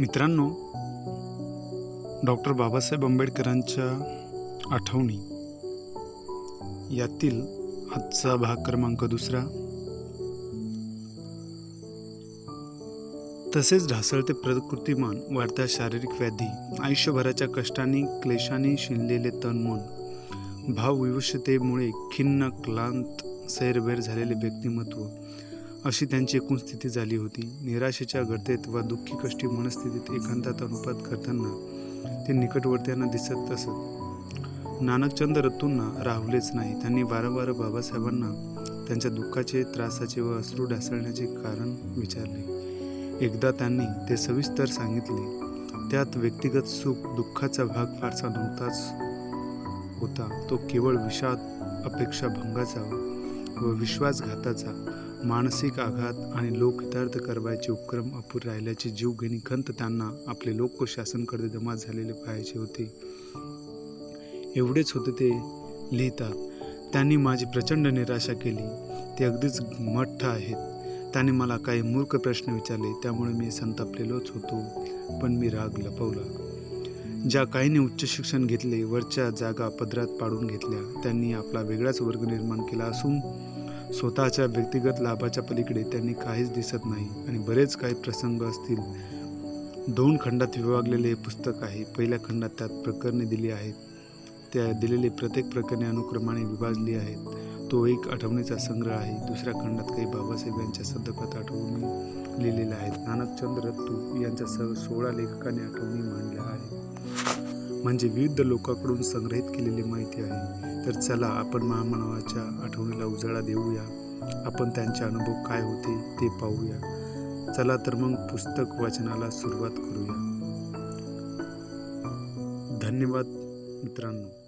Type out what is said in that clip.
मित्रांनो डॉक्टर बाबासाहेब आंबेडकरांच्या आठवणी. यातील आजचा भाग क्रमांक दुसरा. तसेच ढासळते प्रकृतिमान वाढत्या शारीरिक व्याधी आयुष्यभराच्या कष्टांनी क्लेशाने शिनलेले तन मन भावविवशतेमुळे खिन्न क्लांत सैरभैर झालेले व्यक्तिमत्व अशी त्यांची एकूण स्थिती झाली होती. निराशेच्या गर्देत व दुःखी कष्टी मनस्थितीत एकांतात अनुपात करताना ते निकटवर्त्यांना दिसत असत. नानकचंद रत्तूंना राहुलेच नाही. त्यांनी वारंवार बाबासाहेबांना त्यांच्या दुःखाचे त्रासाचे व अश्रू ढासळण्याचे कारण विचारले. एकदा त्यांनी ते सविस्तर सांगितले. त्यात व्यक्तिगत सुख दुःखाचा भाग फारसा नव्हताच होता. तो केवळ विषाद अपेक्षा भंगाचा व विश्वासघाताचा मानसिक आघात आणि लोकहितार्थ करवायचे उपक्रम अपुर राहिल्याची जीवघेणी खंत त्यांना आपले लोकशासनकडे जमा झालेले पाहायचे होते. एवढेच होते ते लिहितात. त्यांनी माझी प्रचंड निराशा केली. ते अगदीच मठ्ठ आहेत. त्याने मला काही मूर्ख प्रश्न विचारले. त्यामुळे मी संतापलेलोच होतो. पण मी राग लपवला. ज्या काहींनी उच्च शिक्षण घेतले वरच्या जागा पदरात पाडून घेतल्या त्यांनी आपला वेगळाच वर्ग निर्माण केला असून स्वतःच्या व्यक्तिगत लाभाच्या पलीकडे त्यांनी काहीच दिसत नाही आणि बरेच काही प्रसंग असतील. दोन खंडात विभागलेले हे पुस्तक आहे. पहिल्या खंडात त्यात प्रकरणे दिली आहेत. त्या दिलेली प्रत्येक प्रकरणे अनुक्रमाने विभागली आहेत. तो एक आठवणीचा संग्रह आहे. दुसऱ्या खंडात काही बाबासाहेब यांच्या संदर्भात आठवणी लिहिलेल्या आहेत. नानकचंद रत्तू यांच्या सह सोळा लेखकाने आठवणी मांडल्या आहेत. म्हणजे विविध लोकांकडून संग्रहित केलेली माहिती आहे. तर चला आपण महामानवाच्या आठवणीला उजाळा देऊया. आपण त्यांचे अनुभव काय होते ते पाहूया. चला तर मग पुस्तक वाचनाला सुरुवात करूया. धन्यवाद मित्रांनो.